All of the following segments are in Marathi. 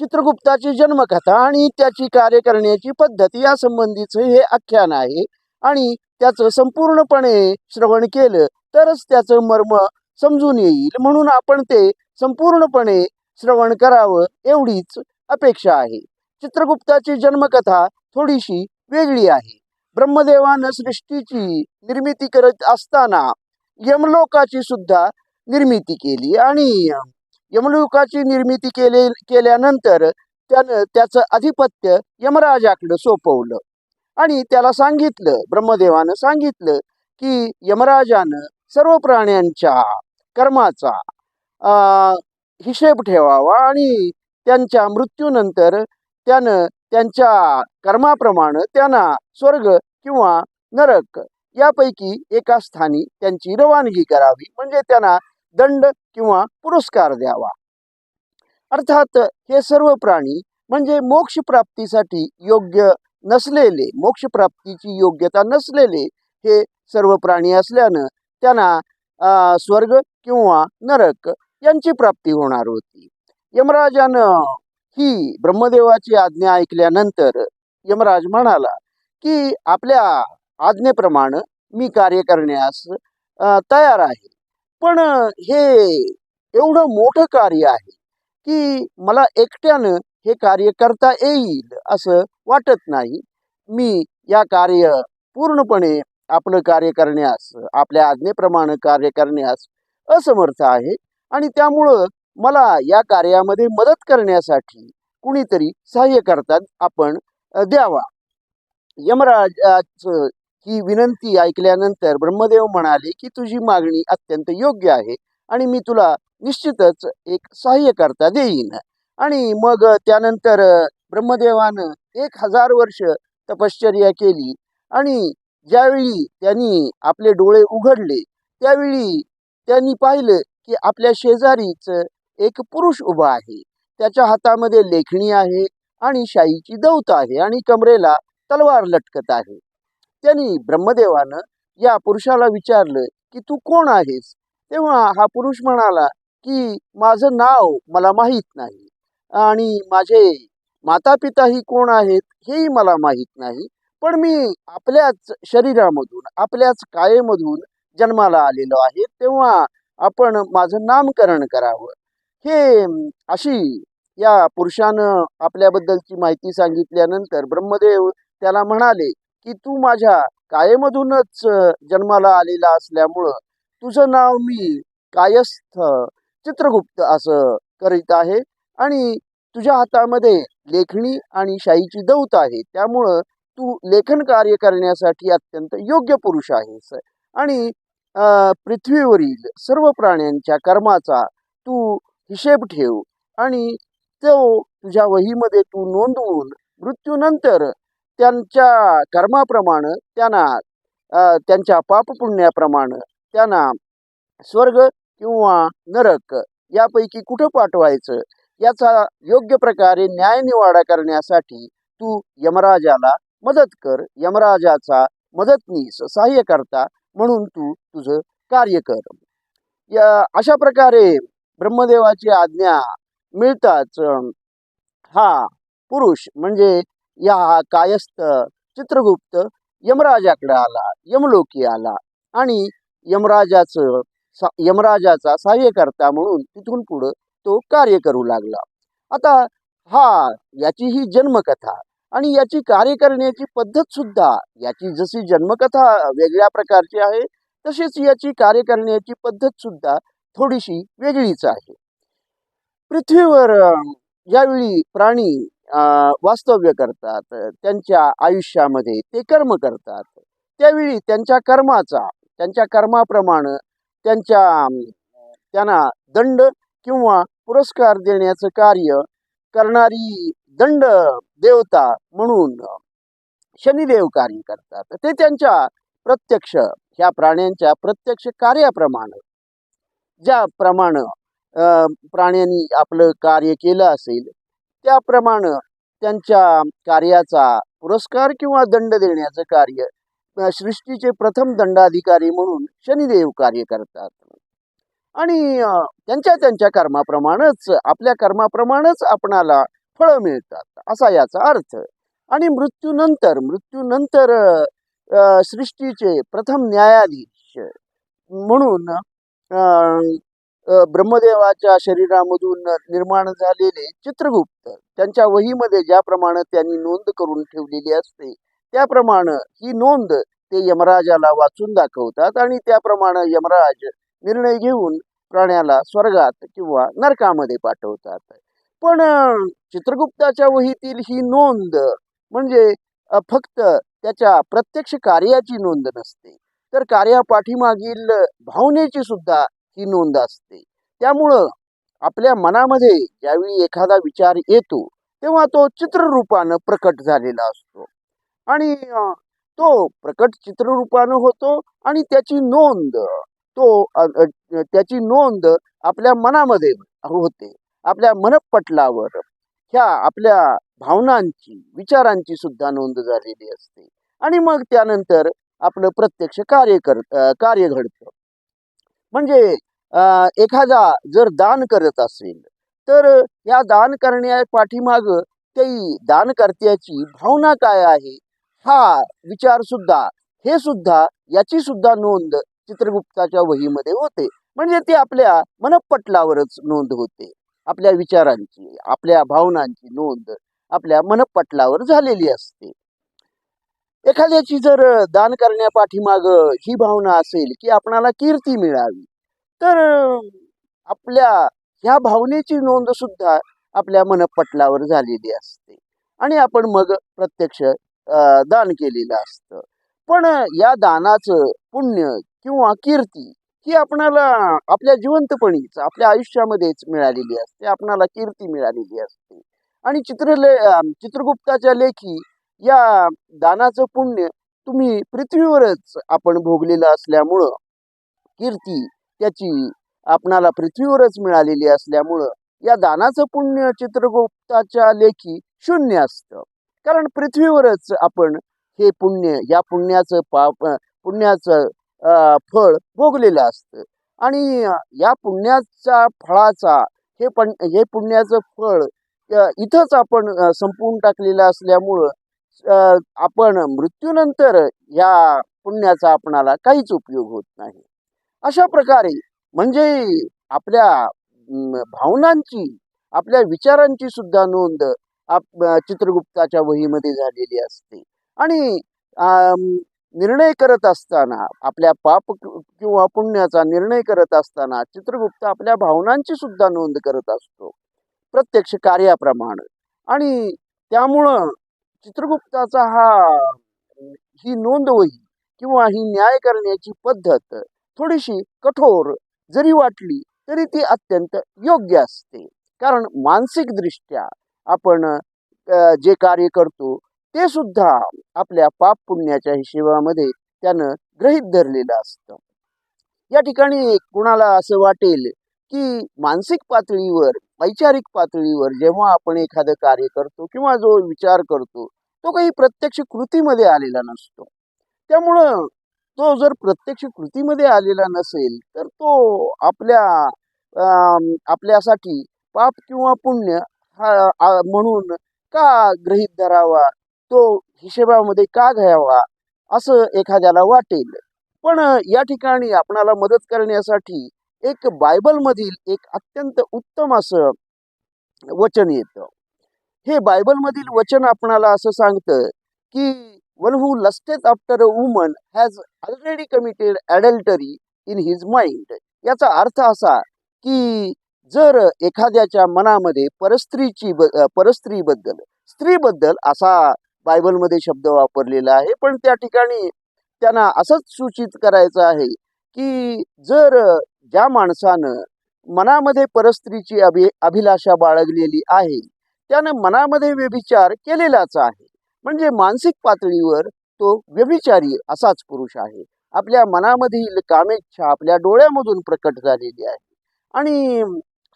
चित्रगुप्ताची जन्मकथा आणि त्याची कार्य करण्याची पद्धत यासंबंधीचं हे आख्यान आहे. आणि त्याचं संपूर्णपणे श्रवण केलं तरच त्याचं मर्म समजून येईल. म्हणून आपण ते संपूर्णपणे श्रवण करावं एवढीच अपेक्षा आहे. चित्रगुप्ताची जन्मकथा थोडीशी वेगळी आहे. ब्रह्मदेवानं सृष्टीची निर्मिती करत असताना यमलोकाची सुद्धा निर्मिती केली आणि यमलोकाची निर्मिती केले केल्यानंतर त्यानं त्याचं अधिपत्य यमराजाकडं सोपवलं. आणि त्याला सांगितलं ब्रह्मदेवानं सांगितलं की यमराजानं सर्व प्राण्यांच्या कर्माचा हिशेब ठेवावा आणि त्यांच्या मृत्यूनंतर त्यानं त्यांच्या कर्माप्रमाणे त्यांना स्वर्ग किंवा नरक यापैकी एका स्थानी त्यांची रवानगी करावी. म्हणजे त्यांना दंड किंवा पुरस्कार द्यावा. अर्थात हे सर्व प्राणी म्हणजे मोक्षप्राप्तीसाठी योग्य नसलेले मोक्षप्राप्तीची योग्यता नसलेले हे सर्व प्राणी असल्यानं त्यांना अं, स्वर्ग किंवा नरक यांची प्राप्ती होणार होती. यमराजानं ही ब्रह्मदेवाची आज्ञा ऐकल्यानंतर यमराज म्हणाला की आपल्या आज्ञेप्रमाणे मी कार्य करण्यास तयार आहे. पण हे एवढं मोठं कार्य आहे की मला एकट्यानं हे कार्य करता येईल असं वाटत नाही. मी या कार्य पूर्णपणे आपलं कार्य करण्यास आपल्या आज्ञेप्रमाणे कार्य करण्यास असमर्थ आहे आणि त्यामुळं मला या कार्यामध्ये मदत करण्यासाठी कुणीतरी सहाय्य करतात आपण द्यावा. यमराजाचं ही विनंती ऐकल्यानंतर ब्रह्मदेव म्हणाले की तुझी मागणी अत्यंत योग्य आहे आणि मी तुला निश्चितच एक सहाय्य करता देईन. आणि मग त्यानंतर ब्रह्मदेवानं एक हजार वर्ष तपश्चर्या केली आणि ज्यावेळी त्यांनी आपले डोळे उघडले त्यावेळी त्यांनी पाहिलं की आपल्या शेजारीच एक पुरुष उभा आहे. त्याच्या हातामध्ये लेखणी आहे आणि शाईची दौत आहे आणि कमरेला तलवार लटकत आहे. त्यांनी ब्रह्मदेवानं या पुरुषाला विचारलं की तू कोण आहेस? तेव्हा हा पुरुष म्हणाला की माझं नाव मला माहीत नाही आणि माझे माता पिताही कोण आहेत हेही मला माहीत नाही पण मी आपल्याच शरीरामधून आपल्याच कायेमधून जन्माला आलेलो आहे तेव्हा आपण माझं नामकरण करावं. हे अशी या पुरुषानं आपल्याबद्दलची माहिती सांगितल्यानंतर ब्रह्मदेव त्याला म्हणाले की तू माझ्या कायेमधूनच जन्माला आलेला असल्यामुळं तुझं नाव मी कायस्थ चित्रगुप्त असं करीत आहे आणि तुझ्या हातामध्ये लेखणी आणि शाईची दौत आहे. त्यामुळं तू लेखन कार्य करण्यासाठी अत्यंत योग्य पुरुष आहेस आणि पृथ्वीवरील सर्व प्राण्यांच्या कर्माचा तू हिशेब ठेव आणि तो तुझ्या वहीमध्ये तू नोंदवून मृत्यूनंतर त्यांच्या कर्माप्रमाणे त्यांना अं, त्यांच्या पापपुण्याप्रमाणे त्यांना स्वर्ग किंवा नरक यापैकी कुठं पाठवायचं? याचा योग्य प्रकारे न्यायनिवाडा करण्यासाठी तू यमराजाला मदत कर. यमराजाचा मदतनीस सहाय्य करता म्हणून तू तुझं कार्य कर. या अशा प्रकारे ब्रह्मदेवाची आज्ञा मिळताच हा पुरुष म्हणजे या कायस्थ चित्रगुप्त यमराजाकडे आला यमलोकी आला आणि यमराजाचं सा यमराजाचा सहाय्यकर्ता म्हणून तिथून पुढं तो कार्य करू लागला. आता हा याची ही जन्मकथा आणि याची कार्य करण्याची पद्धत सुद्धा याची जशी जन्मकथा वेगळ्या प्रकारची आहे तशीच याची कार्य करण्याची पद्धत सुद्धा थोडीशी वेगळीच आहे. पृथ्वीवर ज्यावेळी प्राणी वास्तव्य करतात त्यांच्या आयुष्यामध्ये ते कर्म करतात. त्यावेळी त्यांच्या कर्माचा त्यांच्या कर्माप्रमाणे त्यांच्या त्यांना दंड किंवा पुरस्कार देण्याचं कार्य करणारी दंड देवता म्हणून शनिदेव कार्य करतात. ते त्यांच्या प्रत्यक्ष ह्या प्राण्यांच्या प्रत्यक्ष कार्याप्रमाणे. ज्याप्रमाणे प्राण्यांनी आपलं कार्य केलं असेल त्याप्रमाणे त्यांच्या कार्याचा पुरस्कार किंवा दंड देण्याचं कार्य सृष्टीचे प्रथम दंडाधिकारी म्हणून शनिदेव कार्य करतात. आणि त्यांच्या त्यांच्या कर्माप्रमाणेच आपल्या कर्माप्रमाणेच आपणाला फळं मिळतात असा याचा अर्थ. आणि मृत्यूनंतर मृत्यूनंतर सृष्टीचे प्रथम न्यायाधीश म्हणून ब्रह्मदेवाच्या शरीरामधून निर्माण झालेले चित्रगुप्त त्यांच्या वहीमध्ये ज्याप्रमाणे त्यांनी नोंद करून ठेवलेली असते त्याप्रमाणे ही नोंद ते यमराजाला वाचून दाखवतात आणि त्याप्रमाणे यमराज निर्णय घेऊन प्राण्याला स्वर्गात किंवा नरकामध्ये पाठवतात. पण चित्रगुप्ताच्या वहीतील ही नोंद म्हणजे फक्त त्याच्या प्रत्यक्ष कार्याची नोंद नसते. तर कार्यापाठीमागील भावनेची सुद्धा ही नोंद असते. त्यामुळं आपल्या मनामध्ये ज्यावेळी एखादा विचार येतो तेव्हा तो चित्ररूपानं प्रकट झालेला असतो. आणि तो प्रकट चित्ररूपानं होतो आणि त्याची नोंद तो त्याची नोंद आपल्या मनामध्ये होते. आपल्या मनपटलावर ह्या आपल्या भावनांची विचारांची सुद्धा नोंद झालेली असते. आणि मग त्यानंतर आपलं प्रत्यक्ष कार्य कर कार्य घडतं. म्हणजे एखादा जर दान करत असेल तर या दान करण्या पाठीमाग काही दानकर्त्याची भावना काय आहे? हा विचार सुद्धा हे सुद्धा याची सुद्धा नोंद चित्रगुप्ताच्या वहीमध्ये होते. म्हणजे ती आपल्या मनपटलावरच नोंद होते. आपल्या विचारांची आपल्या भावनांची नोंद आपल्या मनपटलावर झालेली असते. एखाद्याची जर दान करण्यापाठीमाग ही भावना असेल की आपणाला कीर्ती मिळावी तर आपल्या ह्या भावनेची नोंद सुद्धा आपल्या मनपटलावर झालेली असते. आणि आपण मग प्रत्यक्ष दान केलेलं असतं. पण या दानाचं पुण्य किंवा कीर्ती ही आपणाला आपल्या जिवंतपणीच आपल्या आयुष्यामध्येच मिळालेली असते. आपणाला कीर्ती मिळालेली असते. आणि चित्रले चित्रगुप्ताच्या लेखी या दानाचं पुण्य तुम्ही पृथ्वीवरच आपण भोगलेलं असल्यामुळं कीर्ती त्याची आपणाला पृथ्वीवरच मिळालेली असल्यामुळं या दानाचं पुण्य चित्रगुप्ताच्या लेखी शून्य असतं. कारण पृथ्वीवरच आपण हे पुण्य या पुण्याचं पाप पुण्याचं फळ भोगलेलं असतं. आणि या पुण्याचा फळाचा हे पण हे पुण्याचं फळ इथंच आपण संपवून टाकलेलं असल्यामुळं आपण मृत्यूनंतर या पुण्याचा आपणाला काहीच उपयोग होत नाही. अशा प्रकारे म्हणजे आपल्या भावनांची आपल्या विचारांची सुद्धा नोंद आप चित्रगुप्ताच्या वहीमध्ये झालेली असते. आणि निर्णय करत असताना आपल्या पाप किंवा पुण्याचा निर्णय करत असताना चित्रगुप्त आपल्या भावनांची सुद्धा नोंद करत असतो. प्रत्यक्ष कार्याप्रमाणे. आणि त्यामुळं चित्रगुप्ताचा हा ही नोंदवही किंवा ही न्याय करण्याची पद्धत थोडीशी कठोर जरी वाटली तरी ती अत्यंत योग्य असते. कारण मानसिकदृष्ट्या आपण जे कार्य करतो ते सुद्धा आपल्या पाप पुण्याच्या हिशेबामध्ये त्यानं ग्रहित धरलेलं असतं. या ठिकाणी कुणाला असं वाटेल की मानसिक पातळीवर वैचारिक पातळीवर जेव्हा आपण एखादं कार्य करतो किंवा जो विचार करतो तो काही प्रत्यक्ष कृतीमध्ये आलेला नसतो. त्यामुळं तो जर प्रत्यक्ष कृतीमध्ये आलेला नसेल तर तो आपल्या आपल्यासाठी पाप किंवा पुण्य हा म्हणून का गृहीत धरावा? तो हिशेबामध्ये का घ्यावा? असं एखाद्याला वाटेल. पण या ठिकाणी आपणाला मदत करण्यासाठी एक बायबलमधील एक अत्यंत उत्तम असं वचन येतं. हे बायबलमधील वचन आपणाला असं सांगतं की one who lusteth after a woman has already committed adultery in his mind याचा अर्थ असा की जर एखाद्याच्या मनामध्ये परस्त्रीची परस्त्रीबद्दल स्त्रीबद्दल असा बायबलमध्ये शब्द वापरलेला आहे पण त्या ठिकाणी त्यांना असंच सूचित करायचं आहे की जर ज्या माणसानं मनामध्ये परस्त्रीची अभि अभिलाषा बाळगलेली आहे त्यानं मनामध्ये व्यभिचार केलेलाच आहे. म्हणजे मानसिक पातळीवर तो व्यभिचारी असाच पुरुष आहे. आपल्या मनामधील कामेच्छा आपल्या डोळ्यामधून प्रकट झालेली आहे. आणि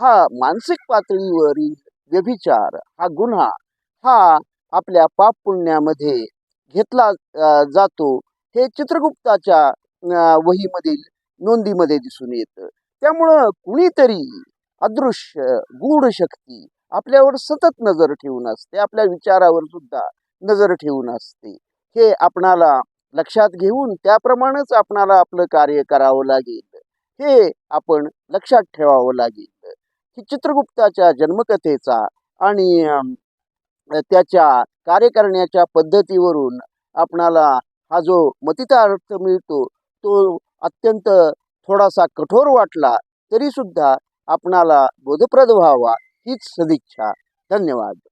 हा मानसिक पातळीवरील व्यभिचार हा गुन्हा हा आपल्या पाप पुण्यामध्ये घेतला जातो हे चित्रगुप्ताच्या वहीमधील नोंदीमध्ये दिसून येतं. त्यामुळं कुणीतरी अदृश्य गूढ शक्ती आपल्यावर सतत नजर ठेवून असते. आपल्या विचारावर सुद्धा नजर ठेवून असते. हे आपणाला लक्षात घेऊन त्याप्रमाणेच आपणाला आपलं कार्य करावं लागेल. हे आपण लक्षात ठेवावं लागेल. की चित्रगुप्ताच्या जन्मकथेचा आणि त्याच्या कार्य करण्याच्या पद्धतीवरून आपणाला हा जो मतितार्थ मिळतो तो अत्यंत थोडासा कठोर वाटला तरी सुद्धा आपणाला बोधप्रद व्हावा हीच सदिच्छा. धन्यवाद.